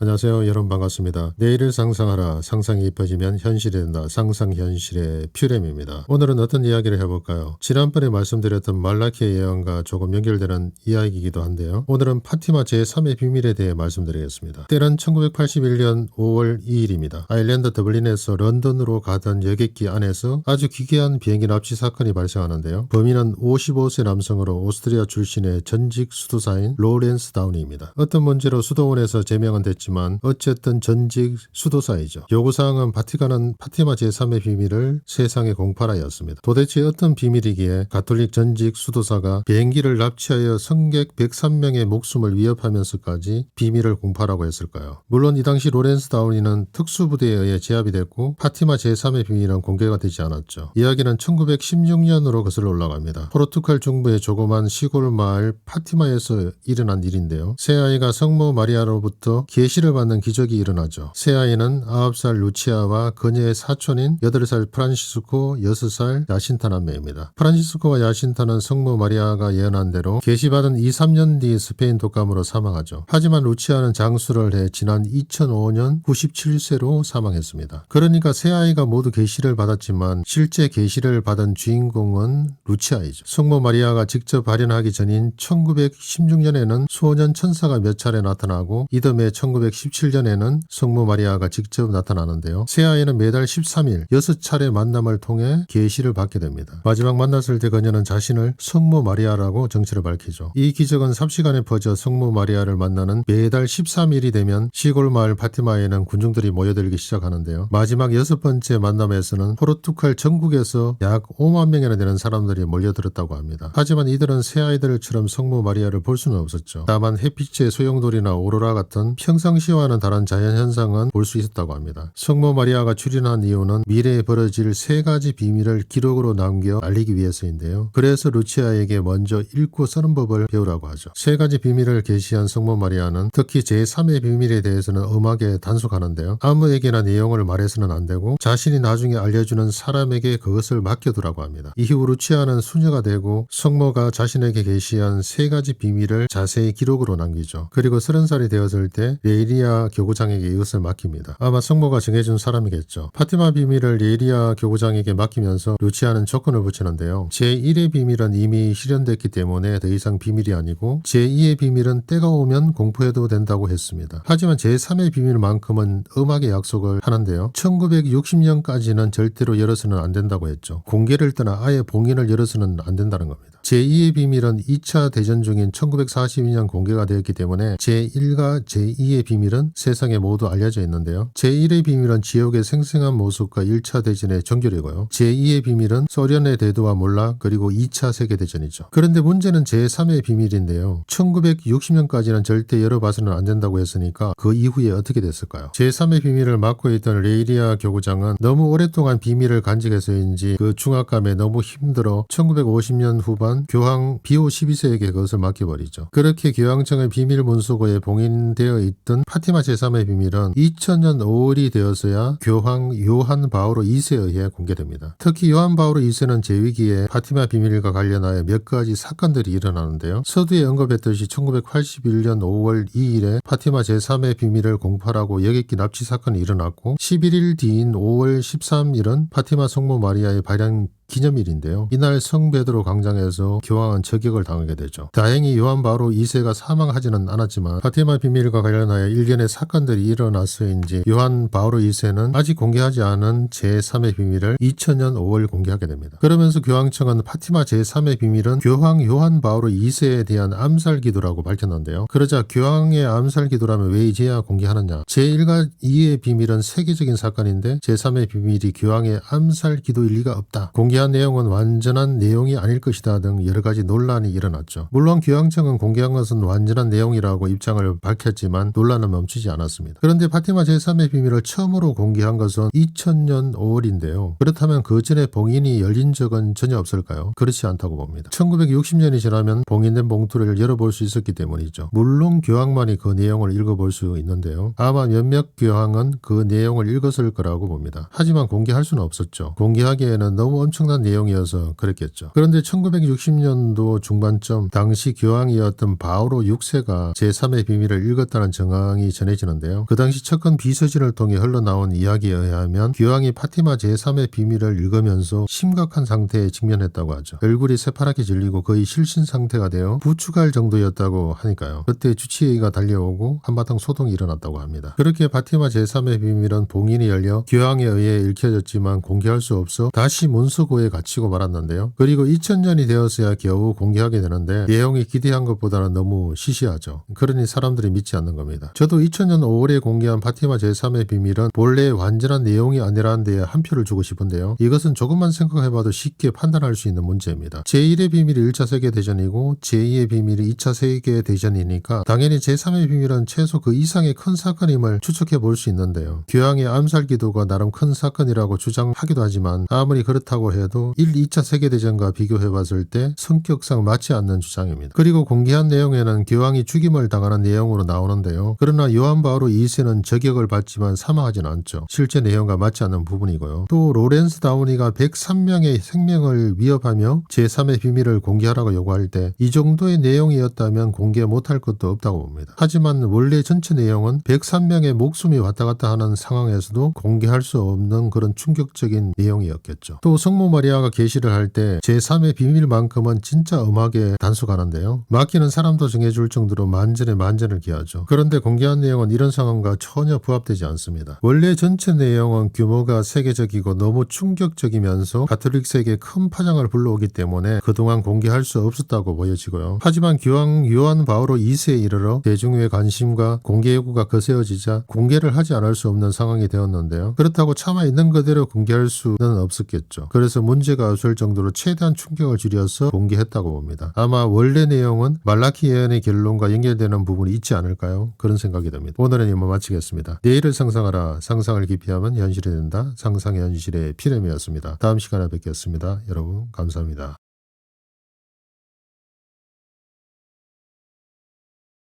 안녕하세요. 여러분 반갑습니다. 내일을 상상하라. 상상이 입혀지면 현실이 된다. 상상현실의 퓨렘입니다. 오늘은 어떤 이야기를 해볼까요? 지난번에 말씀드렸던 말라키의 예언과 조금 연결되는 이야기이기도 한데요. 오늘은 파티마 제3의 비밀에 대해 말씀드리겠습니다. 때는 1981년 5월 2일입니다. 아일랜드 더블린에서 런던으로 가던 여객기 안에서 아주 기괴한 비행기 납치 사건이 발생하는데요. 범인은 55세 남성으로 오스트리아 출신의 전직 수도사인 로렌스 다우니입니다. 어떤 문제로 수도원에서 제명은 됐지만 어쨌든 전직 수도사이죠. 요구사항은 바티칸은 파티마 제3의 비밀을 세상에 공파라였습니다. 도대체 어떤 비밀이기에 가톨릭 전직 수도사가 비행기를 납치하여 성객 103명의 목숨을 위협하면서까지 비밀을 공파라고 했을까요? 물론 이 당시 로렌스 다우니는 특수부대에 의해 제압이 됐고 파티마 제3의 비밀은 공개가 되지 않았죠. 이야기는 1916년으로 거슬러 올라갑니다. 포르투갈 중부의 조그만 시골 마을 파티마에서 일어난 일인데요. 새 아이가 성모 마리아로부터 계시 를 받는 기적이 일어나죠. 새아이는 9살 루치아와 그녀의 사촌인 8살 프란시스코, 6살 야신타 남매입니다. 프란시스코와 야신타는 성모 마리아가 예언한 대로 계시받은 2, 3년 뒤 스페인 독감으로 사망하죠. 하지만 루치아는 장수를 해 지난 2005년 97세로 사망했습니다. 그러니까 새아이가 모두 계시를 받았지만 실제 계시를 받은 주인공은 루치아이죠. 성모 마리아가 직접 발현하기 전인 1916년에는 소년 천사가 몇 차례 나타나고 이듬해 1917년에는 성모 마리아가 직접 나타나는데요. 새아이는 매달 13일 6차례 만남을 통해 계시를 받게 됩니다. 마지막 만났을 때 그녀는 자신을 성모 마리아라고 정체를 밝히죠. 이 기적은 삽시간에 퍼져 성모 마리아를 만나는 매달 13일이 되면 시골 마을 파티마에는 군중들이 모여들기 시작하는데요. 마지막 여섯 번째 만남에서는 포르투갈 전국에서 약 5만 명이나 되는 사람들이 몰려들었다고 합니다. 하지만 이들은 새 아이들처럼 성모 마리아를 볼 수는 없었죠. 다만 햇빛의 소용돌이나 오로라 같은 평상 시와는 다른 자연 현상은 볼 수 있었다고 합니다. 성모 마리아가 출연한 이유는 미래에 벌어질 세 가지 비밀을 기록으로 남겨 알리기 위해서인데요. 그래서 루치아에게 먼저 읽고 쓰는 법을 배우라고 하죠. 세 가지 비밀을 게시한 성모 마리아는 특히 제3의 비밀에 대해서는 음악에 단속하는데요. 아무에게나 내용을 말해서는 안 되고 자신이 나중에 알려주는 사람에게 그것을 맡겨두라고 합니다. 이후 루치아는 수녀가 되고 성모가 자신에게 게시한 세 가지 비밀을 자세히 기록으로 남기죠. 그리고 서른 살이 되었을 때 레 이리아 교구장에게 이것을 맡깁니다. 아마 성모가 정해준 사람이겠죠. 파티마 비밀을 레이리아 교구장에게 맡기면서 루치아는 조건을 붙이는데요. 제1의 비밀은 이미 실현됐기 때문에 더 이상 비밀이 아니고 제2의 비밀은 때가 오면 공포해도 된다고 했습니다. 하지만 제3의 비밀만큼은 음악의 약속을 하는데요. 1960년까지는 절대로 열어서는 안 된다고 했죠. 공개를 떠나 아예 봉인을 열어서는 안 된다는 겁니다. 제2의 비밀은 2차 대전 중인 1942년 공개가 되었기 때문에 제1과 제2의 비밀은 세상에 모두 알려져 있는데요. 제1의 비밀은 지옥의 생생한 모습과 1차 대전의 종결이고요. 제2의 비밀은 소련의 대도와 몰락 그리고 2차 세계대전이죠. 그런데 문제는 제3의 비밀인데요. 1960년까지는 절대 열어봐서는 안 된다고 했으니까 그 이후에 어떻게 됐을까요? 제3의 비밀을 맡고 있던 레이리아 교구장은 너무 오랫동안 비밀을 간직해서인지 그 중압감에 너무 힘들어 1950년 후반 교황 비오 12세에게 그것을 맡겨버리죠. 그렇게 교황청의 비밀 문서고에 봉인되어 있던 파티마 제3의 비밀은 2000년 5월이 되어서야 교황 요한 바오로 2세에 의해 공개됩니다. 특히 요한 바오로 2세는 재위기에 파티마 비밀과 관련하여 몇 가지 사건들이 일어나는데요. 서두에 언급했듯이 1981년 5월 2일에 파티마 제3의 비밀을 공파라고 여객기 납치 사건이 일어났고 11일 뒤인 5월 13일은 파티마 성모 마리아의 발양 기념일인데요. 이날 성 베드로 광장에서 교황은 저격을 당하게 되죠. 다행히 요한 바로 2세가 사망하지는 않았지만 파티마 비밀과 관련하여 일련의 사건들이 일어나서인지 요한 바오로 2세는 아직 공개하지 않은 제3의 비밀을 2000년 5월 공개하게 됩니다. 그러면서 교황청은 파티마 제3의 비밀은 교황 요한 바오로 2세에 대한 암살 기도라고 밝혔는데요. 그러자 교황의 암살 기도라면 왜 이제야 공개하느냐? 제1과 2의 비밀은 세계적인 사건인데 제3의 비밀이 교황의 암살 기도일 리가 없다. 공개 한 내용은 완전한 내용이 아닐 것이다 등 여러 가지 논란이 일어났죠. 물론 교황청은 공개한 것은 완전한 내용이라고 입장을 밝혔지만 논란은 멈추지 않았습니다. 그런데 파티마 제3의 비밀을 처음으로 공개한 것은 2000년 5월인데요. 그렇다면 그 전에 봉인이 열린 적은 전혀 없을까요? 그렇지 않다고 봅니다. 1960년이 지나면 봉인된 봉투를 열어볼 수 있었기 때문이죠. 물론 교황만이 그 내용을 읽어볼 수 있는데요. 아마 몇몇 교황은 그 내용을 읽었을 거라고 봅니다. 하지만 공개할 수는 없었죠. 공개하기에는 너무 엄청난 엄청난 내용이어서 그랬겠죠. 그런데 1960년도 중반쯤 당시 교황이었던 바오로 6세가 제3의 비밀을 읽었다는 정황이 전해지는데요. 그 당시 측근 비서진을 통해 흘러나온 이야기에 의하면 교황이 파티마 제3의 비밀을 읽으면서 심각한 상태에 직면했다고 하죠. 얼굴이 새파랗게 질리고 거의 실신 상태가 되어 부축할 정도였다고 하니까요. 그때 주치의가 달려오고 한바탕 소동이 일어났다고 합니다. 그렇게 파티마 제3의 비밀은 봉인이 열려 교황에 의해 읽혀졌지만 공개할 수 없어 다시 문서고 에 갇히고 말았는데요. 그리고 2000년이 되었어야 겨우 공개하게 되는데 내용이 기대한 것보다는 너무 시시하죠. 그러니 사람들이 믿지 않는 겁니다. 저도 2000년 5월에 공개한 파티마 제3의 비밀은 본래 완전한 내용이 아니라는 데에 한 표를 주고 싶은데요. 이것은 조금만 생각해봐도 쉽게 판단할 수 있는 문제입니다. 제1의 비밀이 1차 세계대전이고 제2의 비밀이 2차 세계대전이니까 당연히 제3의 비밀은 최소 그 이상의 큰 사건임을 추측해 볼 수 있는데요. 교황의 암살 기도가 나름 큰 사건이라고 주장하기도 하지만 아무리 그렇다고 해도 1, 2차 세계대전과 비교해 봤을 때 성격상 맞지 않는 주장입니다. 그리고 공개한 내용에는 교황이 죽임을 당하는 내용으로 나오는데요. 그러나 요한 바오로 2세는 저격을 받지만 사망하진 않죠. 실제 내용과 맞지 않는 부분이고요. 또 로렌스 다우니가 103명의 생명을 위협하며 제3의 비밀을 공개하라고 요구할 때 이 정도의 내용이었다면 공개 못할 것도 없다고 봅니다. 하지만 원래 전체 내용은 103명의 목숨이 왔다 갔다 하는 상황에서도 공개할 수 없는 그런 충격적인 내용이었겠죠. 또 성모 마리아가 계시를 할 때 제3의 비밀만큼은 진짜 음하게 단속하는데요. 맡기는 사람도 정해줄 정도로 만전에 만전을 기하죠. 그런데 공개한 내용은 이런 상황과 전혀 부합되지 않습니다. 원래 전체 내용은 규모가 세계적이고 너무 충격적이면서 가톨릭 세계에 큰 파장을 불러오기 때문에 그동안 공개할 수 없었다고 보여지고요. 하지만 교황 요한 바오로 2세에 이르러 대중의 관심과 공개 요구가 거세어지자 공개를 하지 않을 수 없는 상황이 되었는데요. 그렇다고 차마 있는 그대로 공개할 수는 없었겠죠. 그래서 문제가 없을 정도로 최대한 충격을 줄여서 공개했다고 봅니다. 아마 원래 내용은 말라키 예언의 결론과 연결되는 부분이 있지 않을까요? 그런 생각이 듭니다. 오늘은 이만 마치겠습니다. 내일을 상상하라. 상상을 기피하면 현실이 된다. 상상 현실의 피렘이었습니다. 다음 시간에 뵙겠습니다. 여러분 감사합니다.